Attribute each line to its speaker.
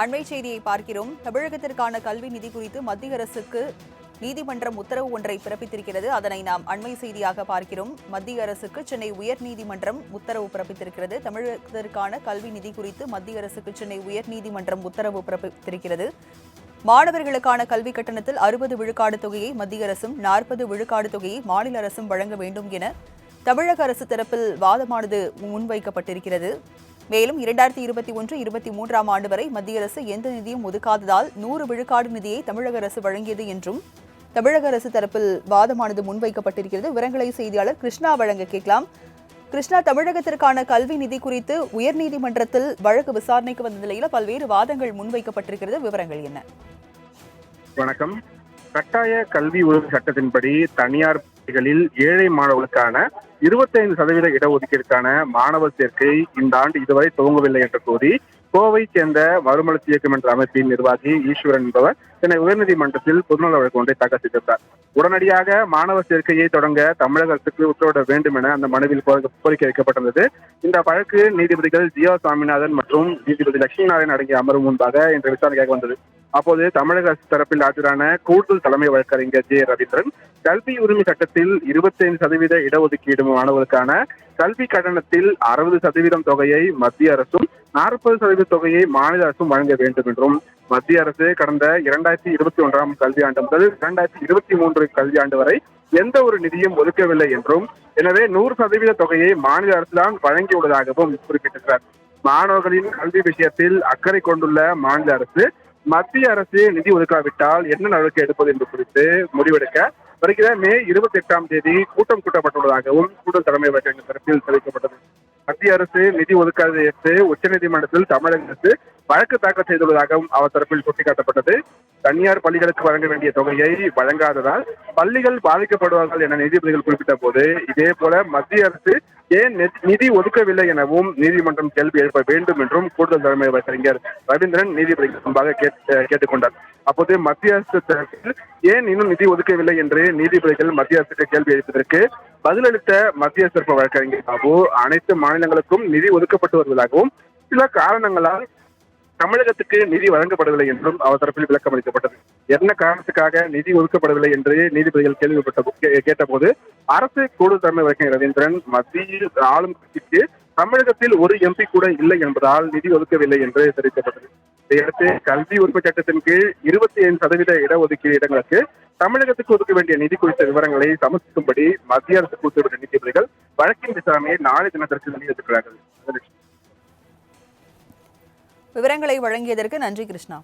Speaker 1: அண்மை செய்தியை பார்க்கிறோம். தமிழகத்திற்கான கல்வி நிதி குறித்து மத்திய அரசுக்கு நீதிமன்றம் உத்தரவு ஒன்றை பிறப்பித்திருக்கிறது. அதனை நாம் அண்மை செய்தியாக பார்க்கிறோம். மத்திய அரசுக்கு சென்னை உயர்நீதிமன்றம் உத்தரவு பிறப்பித்திருக்கிறது. தமிழகத்திற்கான கல்வி நிதி குறித்து மத்திய அரசுக்கு சென்னை உயர்நீதிமன்றம் உத்தரவு பிறப்பித்திருக்கிறது. மாணவர்களுக்கான கல்வி கட்டணத்தில் அறுபது விழுக்காடு தொகையை மத்திய அரசும் நாற்பது விழுக்காடு தொகையை மாநில அரசும் வழங்க வேண்டும் என தமிழக அரசு தரப்பில் வாதமானது முன்வைக்கப்பட்டிருக்கிறது. மேலும் இரண்டாயிரத்தி இருபத்தி ஒன்று இருபத்தி மூன்றாம் ஆண்டு வரை மத்திய அரசு எந்த நிதியும் ஒதுக்காததால் நூறு விழுக்காடு நிதியை தமிழக அரசு வழங்கியது என்றும் தமிழக அரசு தரப்பில் வாதமானது முன்வைக்கப்பட்டிருக்கிறது. விவரங்களை செய்தியாளர் கிருஷ்ணா வழங்க கேட்கலாம். கிருஷ்ணா தமிழகத்திற்கான கல்வி நிதி குறித்து உயர்நீதிமன்றத்தில் வழக்கு விசாரணைக்கு வந்த நிலையில் பல்வேறு வாதங்கள் முன்வைக்கப்பட்டிருக்கிறது. விவரங்கள் என்ன?
Speaker 2: வணக்கம். கட்டாய கல்வி உரிமை சட்டத்தின்படி தனியார் பள்ளிகளில் ஏழை மாணவர்களுக்கான இருபத்தைந்து சதவீத இடஒதுக்கீடுக்கான மாணவர் சேர்க்கை இந்த ஆண்டு இதுவரை துவங்கவில்லை என்று கூறி கோவை சேர்ந்த மறுமலர்ச்சி இயக்கம் என்ற அமைப்பின் நிர்வாகி ஈஸ்வரன் என்பவர் சென்னை உயர்நீதிமன்றத்தில் பொதுநல வழக்கு ஒன்றை தாக்கல் செய்திருந்தார். உடனடியாக மாணவர் சேர்க்கையை தொடங்க தமிழக அரசுக்கு உத்தரவிட வேண்டும் என அந்த மனுவில் கோரிக்கை வைக்கப்பட்டிருந்தது. இந்த வழக்கு நீதிபதிகள் ஜியா சாமிநாதன் மற்றும் நீதிபதி லட்சுமி நாராயணன் அடங்கிய அமர்வு முன்பாக இன்று விசாரணைக்காக வந்தது. அப்போது தமிழக அரசு தரப்பில் ஆஜரான கூடுதல் தலைமை வழக்கறிஞர் ஜே ரவீந்திரன் கல்வி உரிமை சட்டத்தில் 25% சதவீத இடஒதுக்கீடு மாணவர்களுக்கான கல்வி கட்டணத்தில் அறுபது சதவீதம் தொகையை மத்திய அரசும் நாற்பது சதவீத தொகையை மாநில அரசும் வழங்க வேண்டும் என்றும் மத்திய அரசு கடந்த இரண்டாயிரத்தி இருபத்தி ஒன்றாம் கல்வியாண்டு முதல் இரண்டாயிரத்தி இருபத்தி மூன்று கல்வியாண்டு வரை எந்த ஒரு நிதியும் ஒதுக்கவில்லை என்றும் எனவே நூறு சதவீத தொகையை மாநில அரசுதான் வழங்கியுள்ளதாகவும் குறிப்பிட்டிருக்கிறார். மாணவர்களின் கல்வி விஷயத்தில் அக்கறை கொண்டுள்ள மாநில அரசு மத்திய அரசு நிதி ஒதுக்காவிட்டால் என்ன நடவடிக்கை எடுப்பது என்று குறித்து முடிவெடுக்க வருகிற மே இருபத்தி எட்டாம் தேதி கூட்டம் கூட்டப்பட்டுள்ளதாகவும் கூடுதல் தலைமை வழக்கறிஞர் தரப்பில் தெரிவிக்கப்பட்டது. மத்திய அரசு நிதி ஒதுக்காததை எடுத்து உச்சநீதிமன்றத்தில் தமிழக அரசு வழக்கு தாக்கல் செய்துள்ளதாகவும் அவர் தரப்பில் சுட்டிக்காட்டப்பட்டது. தனியார் பள்ளிகளுக்கு வழங்க வேண்டிய தொகையை வழங்காததால் பள்ளிகள் பாதிக்கப்படுவார்கள் என நீதிபதிகள் குறிப்பிட்ட போது இதே போல மத்திய அரசு ஏன் நிதி ஒதுக்கவில்லை எனவும் நீதிமன்றம் கேள்வி எழுப்ப வேண்டும் என்றும் கூடுதல் தலைமை வழக்கறிஞர் ரவீந்திரன் நீதிபதி முன்பாக கேட்- கேட்டுக்கொண்டார். அப்போது மத்திய அரசு தரப்பில் ஏன் இன்னும் நிதி ஒதுக்கவில்லை என்று நீதிபதிகள் மத்திய அரசுக்கு கேள்வி எழுப்பதற்கு பதிலளித்த மத்திய சிறப்பு வழக்கறிஞர் பாபு அனைத்து மாநிலங்களுக்கும் நிதி ஒதுக்கப்பட்டு வருவதாகவும் சில காரணங்களால் தமிழகத்துக்கு நிதி வழங்கப்படவில்லை என்றும் அவர் தரப்பில் விளக்கம் அளிக்கப்பட்டது. என்ன காரணத்துக்காக நிதி ஒதுக்கப்படவில்லை என்று நீதிபதிகள் கேள்விப்பட்ட கேட்டபோது அரசு கூடுதல் தலைமை வழக்கறிஞர் ரவீந்திரன் மத்தியில் ஆளும் கட்சிக்கு தமிழகத்தில் ஒரு எம்பி கூட இல்லை என்பதால் நிதி ஒதுக்கவில்லை என்று தெரிவிக்கப்பட்டது. இதையடுத்து கல்வி உரிமை சட்டத்தின் கீழ் இருபத்தி ஐந்து சதவீத இடஒதுக்கீடு இடங்களுக்கு தமிழகத்துக்கு ஒதுக்க வேண்டிய நிதி குறித்த விவரங்களை சமர்ப்பிக்கும்படி மத்திய அரசுக்கு உத்தரவிட்ட நீதிபதிகள் வழக்கின் விசாரணையை நாளை தினத்திற்கு வெளியிட்டிருக்கிறார்கள்.
Speaker 1: விவரங்களை வழங்கியதற்கு நன்றி கிருஷ்ணா.